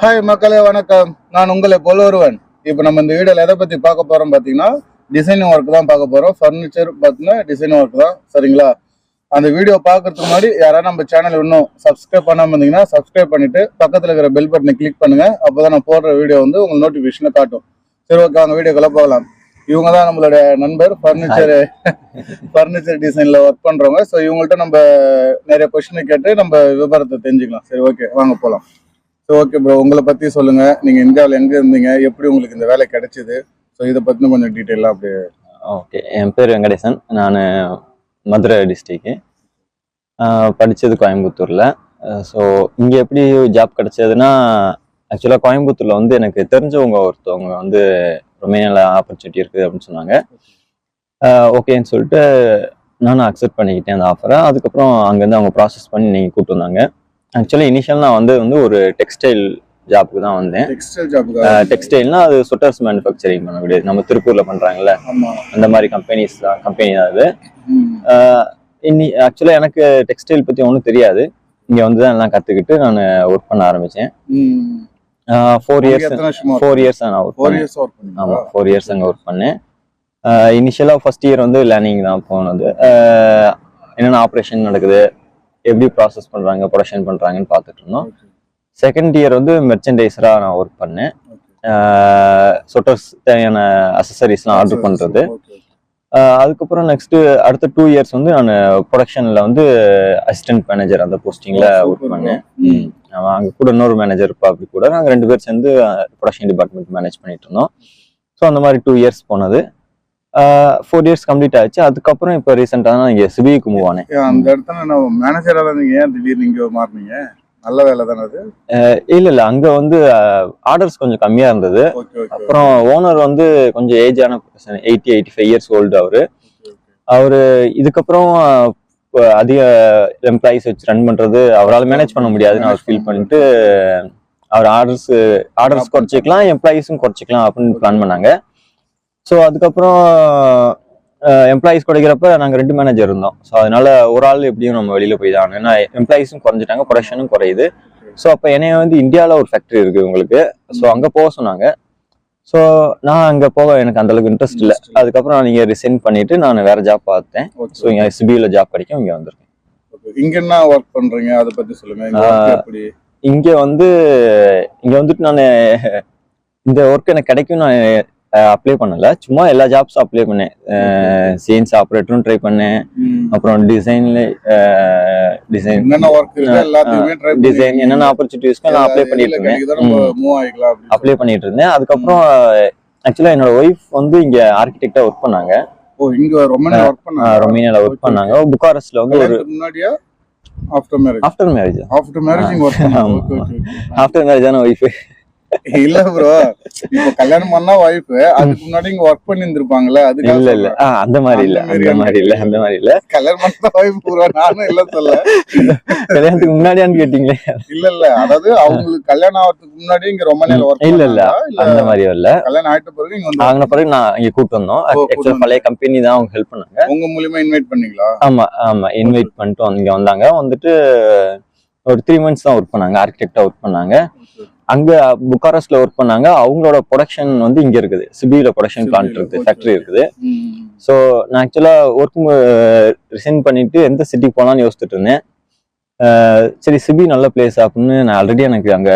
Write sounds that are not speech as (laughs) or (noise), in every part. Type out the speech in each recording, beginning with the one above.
Hi மக்களே வணக்கம். நான் உங்களை போல ஒருவன் இப்போ நம்ம இந்த வீடியோல எதை பத்தி பார்க்க போறோம் பாத்தீங்கன்னா டிசைனிங் ஒர்க் தான் பார்க்க போறோம். ஃபர்னிச்சர் பார்த்தீங்கன்னா டிசைனிங் ஒர்க் தான் சரிங்களா? அந்த வீடியோ பார்க்கறதுக்கு முன்னாடி யாராவது நம்ம சேனல் இன்னும் சப்ஸ்கிரைப் பண்ணாம இருந்தீங்கன்னா சப்ஸ்கிரைப் பண்ணிட்டு பக்கத்துல இருக்கிற பெல் பட்டனை கிளிக் பண்ணுங்க. அப்பதான் நான் போடுற வீடியோ வந்து உங்களுக்கு நோட்டிஃபிகேஷனை காட்டும். சரி ஓகே அவங்க வீடியோக்குள்ள போகலாம். இவங்க தான் நம்மளுடைய நண்பர் ஃபர்னிச்சர் ஃபர்னிச்சர் டிசைன்ல ஒர்க் பண்றவங்க. ஸோ இவங்கள்ட்ட நம்ம நிறைய கொஸ்டின் கேட்டு நம்ம விவரத்தை தெரிஞ்சுக்கலாம். சரி ஓகே வாங்க போலாம். ஸோ ஓகே ப்ரோ உங்களை பத்தி சொல்லுங்க. நீங்க இந்தியாவில் எங்க இருந்தீங்க? எப்படி உங்களுக்கு இந்த வேலை கிடைச்சது? ஸோ இதை பத்தின கொஞ்சம் டீட்டெயிலாக அப்படி ஓகே என் பேர் வெங்கடேசன். நான் மதுரை டிஸ்ட்ரிக்கு படித்தது கோயம்புத்தூரில். ஸோ இங்கே எப்படி ஜாப் கிடைச்சதுன்னா ஆக்சுவலாக கோயம்புத்தூரில் வந்து எனக்கு தெரிஞ்சவங்க ஒருத்தவங்க வந்து ரொமேனியாவில் ஆப்பர்ச்சுனிட்டி இருக்குது அப்படின்னு சொன்னாங்க. ஓகேன்னு சொல்லிட்டு நானும் அக்செப்ட் பண்ணிக்கிட்டேன் அந்த ஆஃபரை அதுக்கப்புறம் அங்கேருந்து அவங்க ப்ராசஸ் பண்ணி நீங்கள் கூப்பிட்டு வந்தாங்க. ஆக்சுவலி இனிஷியல் நான் வந்து வந்து ஒரு டெக்ஸ்டைல் ஜாப்புக்கு தான் வந்தேன். டெக்ஸ்டைல் ஜாப்புக்கு டெக்ஸ்டைல்னா அது சொட்டர்ஸ் மேனுஃபேக்சரிங் பண்ணக்கூடிய நம்ம திருப்பூரில் பண்ணுறாங்கல்ல ஆமா. அந்த மாதிரி கம்பெனிஸ் தான் கம்பெனி தான் அது. ம். இன்னி ஆக்சுவலாக எனக்கு டெக்ஸ்டைல் பற்றி ஒன்றும் தெரியாது. இங்கே வந்து தான் எல்லாம் கற்றுக்கிட்டு நான் ஒர்க் பண்ண ஆரம்பித்தேன் ம். ஃபோர் இயர்ஸ் ஃபோர் இயர்ஸ் நான் ஒர்க் பண்ணேன். ஆமாம் ஃபோர் இயர்ஸ் அங்கே ஒர்க் பண்ணேன். இனிஷியலாக ஃபர்ஸ்ட் இயர் வந்து லேர்னிங் தான் போனது. என்னென்ன ஆப்ரேஷன் நடக்குது? எப்படி ப்ராசஸ் பண்ணுறாங்க ப்ரொடக்ஷன் பண்ணுறாங்கன்னு பார்த்துட்டு இருந்தோம். செகண்ட் இயர் வந்து மெர்ச்சன்டைசராக நான் ஒர்க் பண்ணேன். சொட்டர்ஸ் தேவையான அசசரிஸ்லாம் ஆர்டர் பண்ணுறது அதுக்கப்புறம் நெக்ஸ்ட் அடுத்த டூ இயர்ஸ் வந்து நான் ப்ரொடக்ஷன்ல வந்து அசிஸ்டன்ட் மேனேஜர் அந்த போஸ்டிங்ல ஒர்க் பண்ணேன். ம். அவன் அங்க கூட இன்னொரு மேனேஜர் இருப்பா அப்படி கூட. நாங்க ரெண்டு பேர் சேர்ந்து ப்ரொடக்ஷன் டிபார்ட்மெண்ட் மேனேஜ் பண்ணிட்டு இருந்தோம். ஸோ அந்த மாதிரி டூ இயர்ஸ் போனது. ஃபோர் இயர்ஸ் கம்ப்ளீட் ஆச்சு அதுக்கப்புறம் இப்போ ரீசெண்டாக நான் இங்கே சிபிக்கு மூவ் ஆனேன். அந்த இடத்துல நான் மேனேஜராக நீங்க ஏன் திடீர்னு இங்க மாறினீங்க? நல்ல வேலை தானே அது? இல்ல இல்ல. அங்க வந்து ஆர்டர்ஸ் கொஞ்சம் கம்மியா இருந்தது. அப்புறம் ஓனர் வந்து கொஞ்சம் ஏஜான eighty eighty five years old அவரு. அவரு இதுக்கப்புறம் அதிக எம்ப்ளாயிஸ் வச்சு ரன் பண்றது அவரால் மேனேஜ் பண்ண முடியாதுன்னு அவர் ஃபீல் பண்ணிட்டு அவர் ஆர்டர்ஸ் ஆர்டர்ஸ் குறைச்சிக்கலாம் எம்ப்ளாயிஸும் குறைச்சிக்கலாம் அப்படின்னு பிளான் பண்ணாங்க. ஸோ அதுக்கப்புறம் எம்ப்ளாயிஸ் குறைக்கிறப்ப நாங்கள் ரெண்டு மேனேஜர் இருந்தோம். ஸோ அதனால ஒரு ஆள் எப்படியும் நம்ம வெளியில போய் தான். ஏன்னா எம்ப்ளாயிஸும் குறைஞ்சிட்டாங்க ப்ரொடக்ஷனும் குறையுது. ஸோ அப்போ என்னைய வந்து இந்தியாவில் ஒரு ஃபேக்ட்ரி இருக்கு உங்களுக்கு ஸோ அங்கே போக சொன்னாங்க. ஸோ நான் அங்கே போக எனக்கு அந்த அளவுக்கு இன்ட்ரெஸ்ட் இல்லை. அதுக்கப்புறம் நான் இங்கே ரிசைன் பண்ணிட்டு நான் வேற ஜாப் பார்த்தேன். ஸோ இங்கே சிபியில் ஜாப் கிடைக்கும் இங்கே வந்திருக்கேன். இங்க என்ன ஒர்க் பண்றீங்க? அதை பத்தி சொல்லுங்க. இங்கே வந்து இங்கே வந்துட்டு நான் இந்த ஒர்க் எனக்கு கிடைக்கும் நான் அப்ளை பண்ணல. சும்மா எல்லா ஜாப்ஸும் அப்ளை பண்ணேன். சிஎன்சி ஆப்ரேட்டரும் ட்ரை பண்ணேன். அப்புறம் டிசைன்ல டிசைன் டிசைன் என்னென்ன ஆப்பர்ச்சுனிட்டிஸ்க்கு நான் அப்ளை பண்ணிட்டு இருந்தேன். அப்ளை பண்ணிட்டு இருந்தேன். அதுக்கப்புறம் ஆக்சுவலா என்னோட ஒய்ஃப் வந்து இங்க ஆர்கிடெக்டா ஒர்க் பண்ணாங்க. ரொமேனியால ஒர்க் பண்ணாங்க. புக்காரஸ்ட்ல வந்து ஒரு முன்னாடியா? After marriage after marriage after marriage after marriage wife இல்ல ப்ரோ கல்யாணம் பண்ணா ஒய்ஃப் அதுக்கு முன்னாடி இங்க ஒர்க் பண்ணி இருந்திருப்பாங்கல்ல அதுக்காக இல்ல இல்ல. அந்த மாதிரி இல்ல. அந்த மாதிரி இல்ல. அந்த மாதிரி இல்ல. கல்யாணம் பண்ணா ஒய்ஃப் பூரா நானும் இல்ல சொல்ல. கல்யாணத்துக்கு முன்னாடியான்னு கேட்டீங்களே. இல்ல இல்ல. அதாவது அவங்களுக்கு கல்யாணம் ஆகிறதுக்கு முன்னாடி இங்க ரொம்ப நேரம் ஒர்க் இல்ல, இல்ல. அந்த மாதிரி இல்ல. கல்யாணம் ஆயிட்ட பிறகு இங்க வந்து ஆகின பிறகு நான் இங்க கூட்டு வந்தோம். ஆக்சுவலா பழைய கம்பெனி தான் அவங்க ஹெல்ப் பண்ணாங்க. உங்க மூலியமா இன்வைட் பண்ணீங்களா? ஆமா ஆமா. இன்வைட் பண்ணிட்டு இங்க வந்தாங்க. வந்துட்டு ஒரு த்ரீ மந்த்ஸ் தான் ஒர்க் பண்ணாங்க. ஆர்கிடெக்டா ஒர்க் பண்ணாங்க. அங்க புக்காரஸ்ட்ல ஒர்க் பண்ணாங்க. அவங்களோட ப்ரொடக்ஷன் வந்து இங்க இருக்குது. சிபியில ப்ரொடக்ஷன் பிளான்ட் இருக்குது. ஃபேக்டரி இருக்குது. ஸோ நான் ஆக்சுவலா ஒர்க் ரிசைன் பண்ணிட்டு எந்த சிட்டிக்கு போகலான்னு யோசிச்சுட்டு இருந்தேன். சரி சிபி நல்ல பிளேஸ் அப்படின்னு நான் ஆல்ரெடி எனக்கு அங்க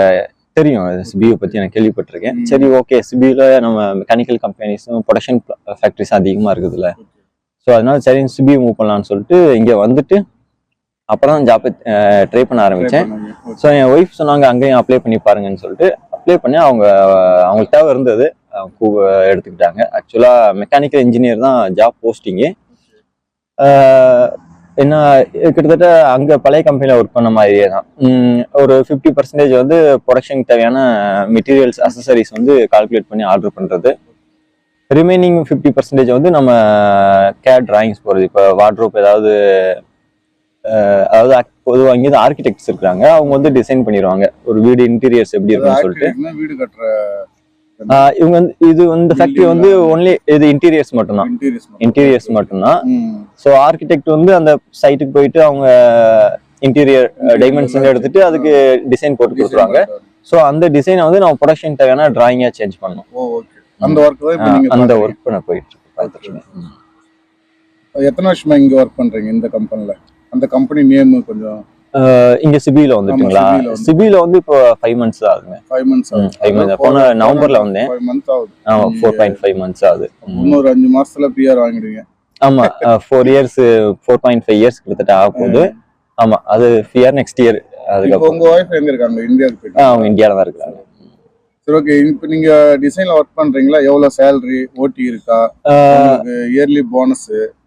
தெரியும். சிபியை பத்தி நான் கேள்விப்பட்டிருக்கேன். சரி ஓகே சிபியில நம்ம மெக்கானிக்கல் கம்பெனிஸும் ப்ரொடக்ஷன் ஃபேக்டரிஸ் அதிகமா இருக்குதுல்ல. ஸோ அதனால சரி சிபி மூவ் பண்ணலாம்னு சொல்லிட்டு இங்க வந்துட்டு அப்புறம் ஜாப் ட்ரை பண்ண. Okay. ஸோ என் ஒய்ஃப் சொன்னாங்க அங்கேயும் அப்ளை பண்ணி பாருங்கன்னு சொல்லிட்டு அப்ளை பண்ணி அவங்க அவங்களுக்கு தேவை இருந்தது. கூ- எடுத்துக்கிட்டாங்க. ஆக்சுவலாக மெக்கானிக்கல் இன்ஜினியர் தான் ஜாப் போஸ்டிங்கு என்ன கிட்டத்தட்ட அங்கே பழைய கம்பெனியில் ஒர்க் பண்ண மாதிரியே தான். ஒரு ஃபிஃப்டி பர்சன்டேஜ் வந்து ப்ரொடக்ஷனுக்கு தேவையான மெட்டீரியல்ஸ் அசசரிஸ் வந்து கால்குலேட் பண்ணி ஆர்டர் பண்ணுறது ரிமைனிங் ஃபிஃப்டி பர்சன்டேஜ் வந்து நம்ம கேட் டிராயிங்ஸ் போகிறது இப்போ வார்ட்ரோப் ஏதாவது அதாவது ac- பொதுவா இங்கே ஆர்கிடெக்ட்ஸ் இருக்கிறாங்க அவங்க வந்து டிசைன் பண்ணிடுவாங்க. ஒரு வீடு இன்டீரியர்ஸ் எப்படி இருக்குன்னு சொல்லிட்டு. வீடு கட்டுற இவங்க வந்து இது இந்த ஃபேக்டரி வந்து ஒன்லி இது இன்டீரியர்ஸ் மட்டும்தான். இன்டீரியர்ஸ் மட்டும்தான். ஸோ ஆர்கிடெக்ட் வந்து அந்த சைட்டுக்கு போயிட்டு அவங்க இன்டீரியர் டைமென்ஷன் எடுத்துட்டு அதுக்கு டிசைன் போட்டு கொடுத்துருவாங்க. ஸோ அந்த டிசைனை வந்து நம்ம ப்ரொடக்ஷன் தேவையான டிராயிங்காக சேஞ்ச் பண்ணணும். அந்த ஒர்க் அந்த. ஒர்க் பண்ண போயிட்டு. எத்தனை வருஷமா இங்க ஒர்க் பண்றீங்க இந்த கம்பெனில அந்த கம்பெனி நேம் கொஞ்சம் இங்க சிபில வந்துட்டுங்களா? சிபில வந்து. இப்போ ஃபைவ் மந்த்ஸ் ஆகுங்க. Five months five months. போன நவம்பர்ல வந்தேன். ஃபைவ் மந்த்ஸ் ஆகுது. ஆமா ஃபோர் பாயிண்ட் ஃபைவ் மந்த்ஸ் ஆகுது. இன்னொரு அஞ்சு மாசத்துல பிஆர் வாங்கிடுவீங்க. ஆமா four years four point five years கிட்டத்தட்ட ஆக போகுது. ஆமா அது ஃபியர் நெக்ஸ்ட் இயர் அதுக்கப்புறம் உங்க ஒய்ஃப் எங்க இருக்காங்க? இந்தியாவுக்கு அவங்க இந்தியால தான் இருக்காங்க. சரி ஓகே இப்போ நீங்க டிசைன்ல ஒர்க் பண்றீங்களா? எவ்வளவு சேலரி ஓடி இருக்கா? இயர்லி போனஸ்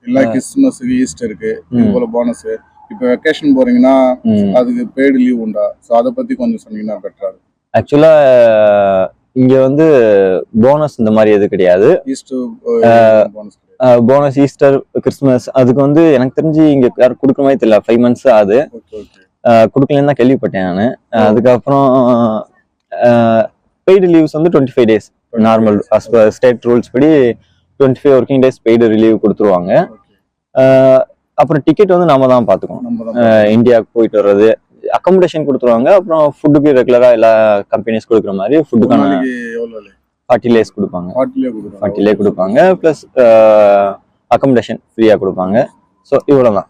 இல்ல கிறிஸ்துமஸ் ஈஸ்டருக்கு இது ம். போல போனஸ் இப்போ வெக்கேஷன் போறீங்கன்னா. அதுக்கு பெய்டு லீவ் உண்டா? ஸோ அதை பத்தி கொஞ்சம் சொன்னீங்கன்னா பெட்டரா ஆக்சுவலா இங்க வந்து போனஸ் இந்த மாதிரி எது கிடையாது. போனஸ் போனஸ் ஈஸ்டர் கிறிஸ்மஸ் அதுக்கு வந்து எனக்கு தெரிஞ்சு இங்க யாரும் கொடுக்குற மாதிரி தெரியல. ஃபைவ் மந்த்ஸ் ஆகுது கொடுக்கலன்னு தான் கேள்விப்பட்டேன் நான். அதுக்கப்புறம் பெய்டு லீவ்ஸ் வந்து twenty five days normal state rules படி twenty five working days paid relieve கொடுத்துருவாங்க அப்புறம் டிக்கெட் வந்து நாம தான் பார்த்துக்கணும். இந்தியாவுக்கு போயிட்டு வர்றது அக்கமடேஷன் கொடுத்துருவாங்க. அப்புறம் ஃபுட்டுக்கு ரெகுலரா எல்லா கம்பெனிஸ் கொடுக்குற மாதிரி ஃபுட்டுக்கான ஃபார்ட்டி லேஸ் கொடுப்பாங்க. ஃபார்ட்டி லே கொடுப்பாங்க. ப்ளஸ் அக்கமடேஷன் ஃப்ரீயா கொடுப்பாங்க. ஸோ இவ்வளோ தான்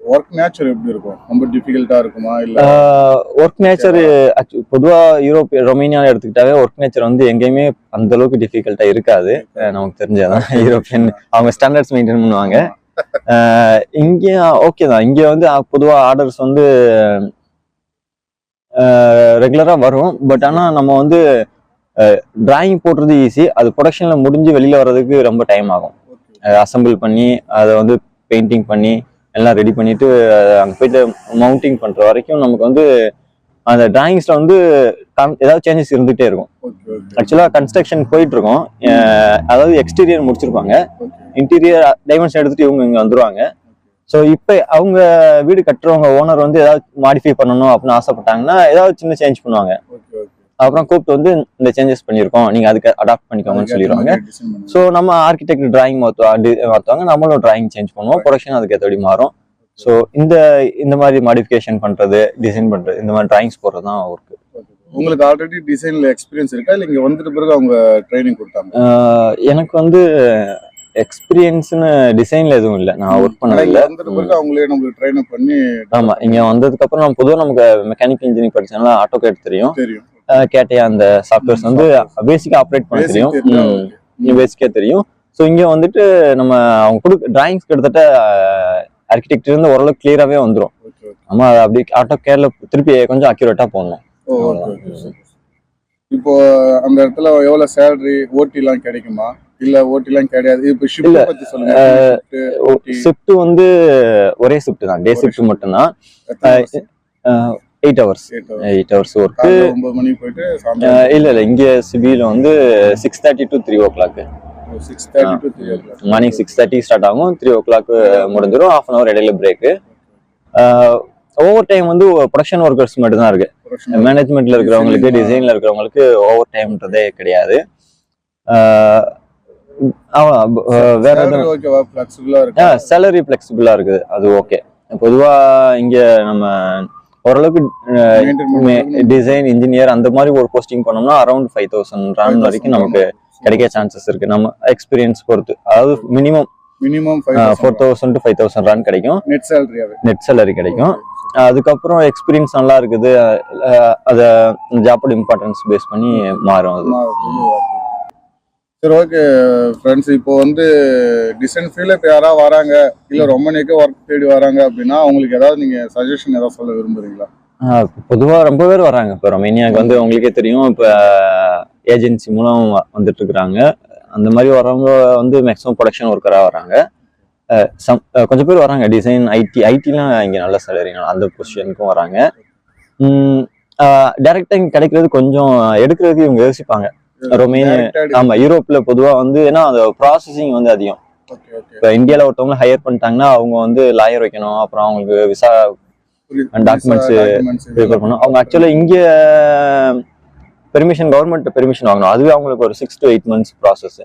ஒர்க் நேச்சர் எப்படி இருக்கும்? ரொம்ப டிஃபிகல்ட்டா இருக்குமா? இல்ல ஒர்க் நேச்சர் பொதுவா யூரோப் ரொமேனியால எடுத்துக்கிட்டாவே ஒர்க் நேச்சர் வந்து எங்கேயுமே அந்த அளவுக்கு டிஃபிகல்ட்டா இருக்காது. நமக்கு தெரிஞ்சதான் (laughs) யூரோப்பியன் அவங்க ஸ்டாண்டர்ட்ஸ் மெயின்டைன் பண்ணுவாங்க. இங்க ஓகே தான். இங்க வந்து அஹ், பொதுவா ஆர்டர்ஸ் வந்து ரெகுலரா வரும். பட் ஆனா நம்ம வந்து டிராயிங் போடுறது ஈஸி அது ப்ரொடக்ஷன்ல முடிஞ்சு வெளியில வர்றதுக்கு ரொம்ப டைம் ஆகும். அசெம்பிள் பண்ணி அதை வந்து பெயிண்டிங் பண்ணி எல்லாம் ரெடி பண்ணிட்டு அங்க போயிட்டு மவுண்டிங் பண்ற வரைக்கும் நமக்கு வந்து அந்த டிராயிங்ஸ்ல வந்து ஏதாவது சேஞ்சஸ் இருந்துகிட்டே இருக்கும். ஓகே ஓகே ஆக்சுவலா கன்ஸ்ட்ரக்ஷன் போயிட்டு இருக்கோம் அதாவது எக்ஸ்டீரியர் முடிச்சிருப்பாங்க. இன்டீரியர் டைமென்ஷன் எடுத்துட்டு இவங்க இங்க வந்துருவாங்க. ஸோ இப்போ அவங்க வீடு கட்டுறவங்க ஓனர் வந்து ஏதாவது மாடிஃபை பண்ணணும் அப்படின்னு ஆசைப்பட்டாங்கன்னா ஏதாவது சின்ன சேஞ்ச் பண்ணுவாங்க. அப்புறம் கூப்பிட்டு வந்து இந்த சேஞ்சஸ் பண்ணியிருக்கோம். நீங்க அதுக்கு அடாப்ட் பண்ணிக்கோங்கன்னு சொல்லிடுவாங்க. ஸோ நம்ம ஆர்கிடெக்ட் டிராயிங் மாற்றுவாங்க நம்மளும் டிராயிங் சேஞ்ச் பண்ணுவோம். ப்ரொடக்ஷன் அதுக்கு ஏற்றபடி மாறும் ஸோ இந்த இந்த மாதிரி மாடிஃபிகேஷன் பண்றது டிசைன் பண்றது இந்த மாதிரி டிராயிங்ஸ் போடுறது தான் ஒர்க் உங்களுக்கு ஆல்ரெடி டிசைன்ல எக்ஸ்பீரியன்ஸ் இருக்கா? இல்ல இங்க வந்துட்ட பிறகு அவங்க ட்ரைனிங் கொடுத்தாங்க எனக்கு வந்து எக்ஸ்பீரியன்ஸ்னு டிசைன்ல எதுவும் இல்லை. நான் ஒர்க் பண்ணது இல்லை. அவங்களே நம்மளுக்கு ட்ரைன் பண்ணி ஆமா. இங்க வந்ததுக்கு அப்புறம் நம்ம பொதுவாக நமக்கு மெக்கானிக்கல் இன்ஜினியரிங் படிச்சதுனால ஆட்டோ கேட் தெரியும். தெரியும். கேட்டையா அந்த சாஃப்ட்வேர்ஸ் வந்து பேசிக்கா ஆப்ரேட் பண்ண தெரியும். பேசிக்கா தெரியும். ஸோ இங்க வந்துட்டு நம்ம அவங்க கொடுக்க டிராயிங்ஸ் கிட்டத்தட்ட ஆர்கிடெக்ட் இருந்து ஓரளவுக்கு கிளியராகவே வந்துடும் நம்ம அப்படி ஆட்டோ கேர்ல திருப்பி கொஞ்சம் அக்யூரேட்டா போடணும். இப்போ அந்த இடத்துல எவ்வளவு சேலரி ஓட்டி எல்லாம் கிடைக்குமா? இல்ல ஓட்டி எல்லாம் கிடையாது. இப்போ ஷிஃப்ட் பத்தி சொல்லுங்க. ஷிஃப்ட் வந்து ஒரே ஷிஃப்ட் தான். டே ஷிஃப்ட் மட்டும்தான். எத்தனை hours? Eight hours. Eight hours work ஒன்பது மணிக்கு போயிட்டு சாயந்தரம் இல்ல இல்ல இங்க சிபில வந்து six thirty to three o'clock morning six thirty start ஆகும். த்ரீ ஓ கிளாக் முடிஞ்சிடும் ஹாஃப் அன் அவர் இடையில பிரேக்கு ஓவர் டைம் வந்து ப்ரொடக்ஷன் ஒர்க்கர்ஸ் மட்டும் தான் இருக்கு மேனேஜ்மெண்ட்ல இருக்கிறவங்களுக்கு டிசைன்ல இருக்கிறவங்களுக்கு ஓவர் டைம்ன்றதே கிடையாது அவ்வளவுதான். அஹ் வேற சேலரி ஃபிளெக்சிபிளா இருக்குது. அது ஓகே பொதுவா இங்க நம்ம ஓரளவுக்கு டிசைன் இன்ஜினியர் அந்த மாதிரி ஒரு போஸ்டிங் பண்ணோம்னா அரௌண்ட் ஃபைவ் தௌசண்ட் ரன் வரைக்கும் நமக்கு கிடைக்க சான்சஸ் இருக்கு. நம்ம எக்ஸ்பீரியன்ஸ் பொறுத்து. அதாவது minimum minimum four thousand to five thousand RON கிடைக்கும். நெட் சேலரியாவே நெட் சேலரி கிடைக்கும். அதுக்கப்புறம் எக்ஸ்பீரியன்ஸ் நல்லா இருக்குது. அத ஜாப்போட இம்பார்ட்டன்ஸ் பேஸ் பண்ணி மாறும் அது. சரி ஓகே ஃப்ரெண்ட்ஸ் இப்போ வந்து டிசைன் ஃபீல்ட்ல இப்போ யாராவது வராங்க இல்லை ரொம்ப நேக்க ஒர்க் தேடி வராங்க அப்படின்னா அவங்களுக்கு ஏதாவது நீங்கள் சஜஷன் ஏதாவது சொல்ல விரும்புறீங்களா? பொதுவாக ரொம்ப பேர் வராங்க. இப்போ ரொமேனியாவுக்கு வந்து உங்களுக்கே தெரியும் இப்போ ஏஜென்சி மூலம் வந்துட்டுருக்குறாங்க. வந்துட்டு இருக்கிறாங்க அந்த மாதிரி வரவங்க வந்து மேக்ஸிமம் ப்ரொடக்ஷன் ஒர்க்கராக வராங்க. சம் கொஞ்சம் பேர் வராங்க. டிசைன் ஐடி ஐடிலாம் இங்கே நல்ல சேலரி அந்த பொசிஷனுக்கும் வராங்க. டேரக்டாக இங்கே கிடைக்கிறது கொஞ்சம் எடுக்கிறதுக்கு இவங்க யோசிப்பாங்க. ரொமேனியா ஆமா யூரோப்ல பொதுவா வந்து ஏன்னா அந்த ப்ராசஸிங் வந்து அதிகம். இப்போ இந்தியாவில் ஒருத்தவங்க ஹையர் பண்ணிட்டாங்கன்னா அவங்க வந்து லாயர் வைக்கணும். அப்புறம் அவங்களுக்கு விசா documents ப்ரிப்பேர் பண்ணணும். அவங்க ஆக்சுவலாக இங்கே பெர்மிஷன் கவர்மெண்ட் பெர்மிஷன் வாங்கணும். அதுவே அவங்களுக்கு ஒரு six to eight months process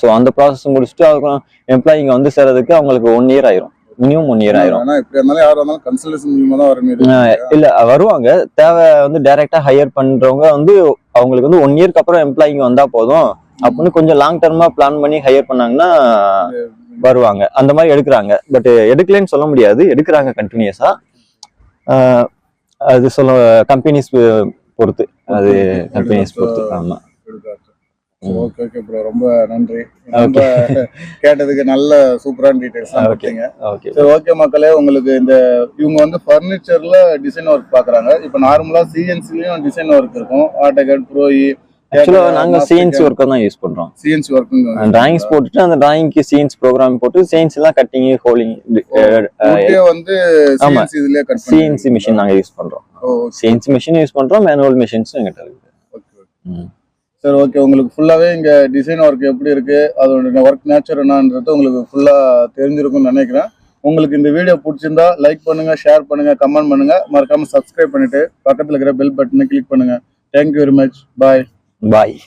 so அந்த ப்ராசஸ் முடிச்சுட்டு அதுக்கப்புறம் எம்ப்ளாயி இங்கே வந்து சேர்றதுக்கு அவங்களுக்கு ஒன் இயர் ஆயிரும். மினிமம் ஒன் இயர் ஆயிரும் இல்ல வருவாங்க. தேவை வந்து டைரக்டா ஹையர் பண்றவங்க வந்து அவங்களுக்கு வந்து ஒன் இயர்க்கு அப்புறம் எம்ப்ளாயிங்க வந்தா போதும். அப்படின்னு கொஞ்சம் லாங் டர்மா பிளான் பண்ணி ஹையர் பண்ணாங்கன்னா வருவாங்க. அந்த மாதிரி எடுக்கிறாங்க. பட் எடுக்கலைன்னு சொல்ல முடியாது. எடுக்கிறாங்க கண்டினியூஸா அது சொல்ல கம்பெனிஸ் பொறுத்து. அது கம்பெனிஸ் பொறுத்து. ஆமா. ஓகே ஓகே ப்ரோ ரொம்ப நன்றி. ரொம்ப (laughs) கேட்டதுக்கு நல்ல சூப்பரான டீடைல்ஸ் Okay. கொடுத்தீங்க. ஓகே சரி ஓகே மக்களே உங்களுக்கு இந்த இவங்க வந்து ஃபர்னிச்சர்ல டிசைன் ஒர்க் பாக்குறாங்க இப்போ நார்மலா சிஎன்சிலயும் டிசைன் ஒர்க் இருக்கும். ஆட்டோகேட் ப்ரோஇ ஆக்சுவலா நாங்க சிஎன்சி ஒர்க்கர் தான் யூஸ் பண்றோம். சிஎன்சி ஒர்க் டிராயிங்ஸ் போட்டுட்டு அந்த டிராயிங்க்கு சிஎன்சி ப்ரோக்ராம் போட்டு சிஎன்சி எல்லாம் கட்டிங் ஹோலிங் வந்து. சிஎன்சி இதுலயே கட் சிஎன்சி மிஷின் நாங்க யூஸ் பண்றோம். சிஎன்சி மிஷின் யூஸ் பண்றோம் மேனுவல் மிஷின்ஸும் எங்கிட்ட இருக்கு. ம். சரி ஓகே உங்களுக்கு ஃபுல்லாகவே இங்கே டிசைன் ஒர்க் எப்படி இருக்குது அதோட ஒர்க் நேச்சர் என்னன்றது உங்களுக்கு ஃபுல்லாக தெரிஞ்சிருக்கும்னு நினைக்கிறேன். உங்களுக்கு இந்த வீடியோ பிடிச்சிருந்தா லைக் பண்ணுங்கள் ஷேர் பண்ணுங்க கமெண்ட் பண்ணுங்க. மறக்காமல் சப்ஸ்கிரைப் பண்ணிட்டு பக்கத்தில் இருக்கிற பெல் பட்டனை கிளிக் பண்ணுங்க. Thank you very much bye bye